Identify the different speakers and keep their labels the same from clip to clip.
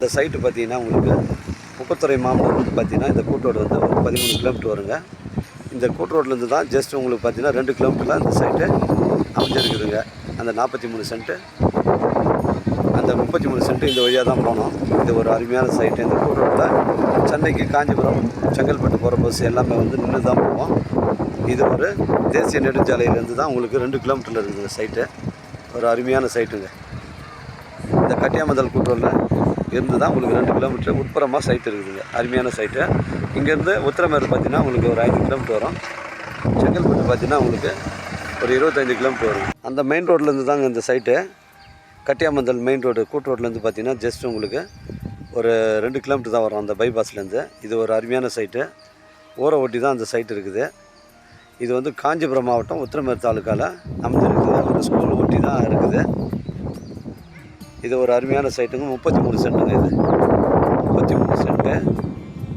Speaker 1: இந்த சைட்டு பார்த்தீங்கன்னா உங்களுக்கு முப்பத்துறை மாவட்டம் பார்த்தீங்கன்னா இந்த கூட்டோடு வந்து ஒரு பதிமூணு கிலோமீட்டர் வருங்க. இந்த கூட்டு ரோட்லேருந்து தான் ஜஸ்ட் உங்களுக்கு பார்த்தீங்கன்னா ரெண்டு கிலோமீட்டரில் இந்த சைட்டு அமைஞ்சிருக்குதுங்க. அந்த நாற்பத்தி மூணு சென்ட்டு அந்த முப்பத்தி மூணு சென்ட்டு இந்த வழியாக தான் போனோம். இது ஒரு அருமையான சைட்டு இந்த கூட்டு ரோட்டில் சென்னைக்கு காஞ்சிபுரம் செங்கல்பட்டு போகிற பஸ் எல்லாமே வந்து நின்று தான் போவோம். இது ஒரு தேசிய நெடுஞ்சாலையிலேருந்து தான் உங்களுக்கு ரெண்டு கிலோமீட்டரில் இருக்குது சைட்டு ஒரு அருமையான சைட்டுங்க இந்த கட்டியாமதல் கூட்டூரில் இருந்து தான் உங்களுக்கு ரெண்டு கிலோமீட்டர் உட்புறமாக சைட் இருக்குதுங்க அருமையான சைட்டு இங்கேருந்து உத்திரமேடு பார்த்தீங்கன்னா உங்களுக்கு ஒரு ஐந்து கிலோமீட்டர் வரும். செங்கல்பட்டு பார்த்தீங்கன்னா உங்களுக்கு ஒரு இருபத்தஞ்சி கிலோமீட்டர் வரும். அந்த மெயின் ரோட்லேருந்து தாங்க இந்த சைட்டு கட்டியாமந்தல் மெயின் ரோடு கூட்டு ரோட்லேருந்து பார்த்தீங்கன்னா ஜஸ்ட் உங்களுக்கு ஒரு ரெண்டு கிலோமீட்டர் தான் வரும் அந்த பைபாஸ்லேருந்து இது ஒரு அருமையான சைட்டு ஊரை ஒட்டி தான் அந்த சைட் இருக்குது. இது வந்து காஞ்சிபுரம் மாவட்டம் உத்திரமேர் தாலுக்காவில் அமைஞ்சிருக்குது. ஒரு ஸ்கூல் ஒட்டி தான் இருக்குது. இது ஒரு அருமையான சைட்டுங்க முப்பத்தி மூணு சென்ட்டுங்க இது. முப்பத்தி மூணு சென்ட்டு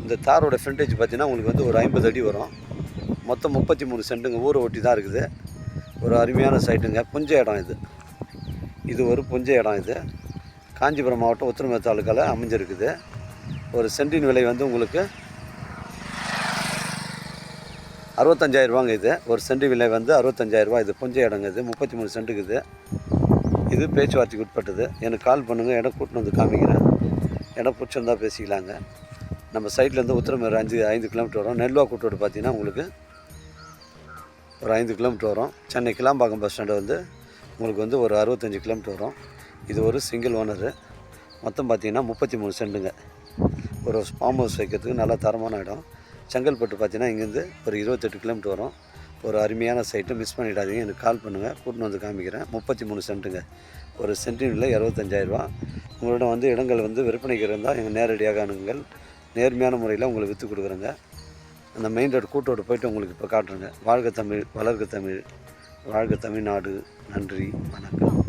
Speaker 1: இந்த தாரோட ஃப்ரண்டேஜ் பார்த்தீங்கன்னா உங்களுக்கு வந்து ஒரு ஐம்பது அடி வரும். மொத்தம் முப்பத்தி மூணு சென்ட்டுங்க ஊரை ஒட்டி தான் இருக்குது. ஒரு அருமையான சைட்டுங்க புஞ்ச இடம் இது. இது ஒரு புஞ்ச இடம் இது. காஞ்சிபுரம் மாவட்டம் உத்தரமே தாலுக்காவில் அமைஞ்சிருக்குது. ஒரு சென்டின் விலை வந்து உங்களுக்கு அறுபத்தஞ்சாயிரரூபாங்க இது. ஒரு சென்ட் விலை வந்து அறுபத்தஞ்சாயிரரூபா இது புஞ்ச இடங்க இது. முப்பத்தி மூணு சென்ட்டுக்கு இது. இது பேச்சுவார்த்தைக்கு உட்பட்டது. எனக்கு கால் பண்ணுங்கள் இடம் கூட்டின்னு வந்து காமிக்கிறேன். இடம் பிடிச்சிருந்தா பேசிக்கலாங்க. நம்ம சைட்லேருந்து உத்திரமேறு அஞ்சு ஐந்து கிலோமீட்டர் வரும். நெல்வா கூட்டோடு பார்த்தீங்கன்னா உங்களுக்கு ஒரு ஐந்து கிலோமீட்டர் வரும். சென்னை கிளாம்பாக்கம் பஸ் ஸ்டாண்டு வந்து உங்களுக்கு வந்து ஒரு அறுபத்தஞ்சு கிலோமீட்டர் வரும். இது ஒரு சிங்கிள் ஓனரு மொத்தம் பார்த்தீங்கன்னா முப்பத்தி மூணு சென்டுங்க ஒரு ஃபார்ம் ஹவுஸ் வைக்கிறதுக்கு நல்லா தரமான இடம். செங்கல்பட்டு பார்த்தீங்கன்னா இங்கேருந்து ஒரு இருபத்தெட்டு கிலோமீட்டர் வரும். ஒரு அருமையான சைட்டு மிஸ் பண்ணிடாதீங்க. எனக்கு கால் பண்ணுங்கள் கூட்டின்னு வந்து காமிக்கிறேன். முப்பத்தி மூணு சென்ட்டுங்க ஒரு சென்டினில் இருபத்தஞ்சாயிரரூபா உங்களிடம் வந்து இடங்கள் வந்து விற்பனைக்கு இருந்தால் எங்கள் நேரடியாக அணுகுங்கள். நேர்மையான முறையில் உங்களுக்கு விற்று கொடுக்குறேங்க. அந்த மெயின் ரோடு கூட்டோடு போயிட்டு உங்களுக்கு இப்போ காட்டுறேங்க. வாழ்க தமிழ் வளர்க தமிழ் வாழ்க தமிழ்நாடு. நன்றி வணக்கம்.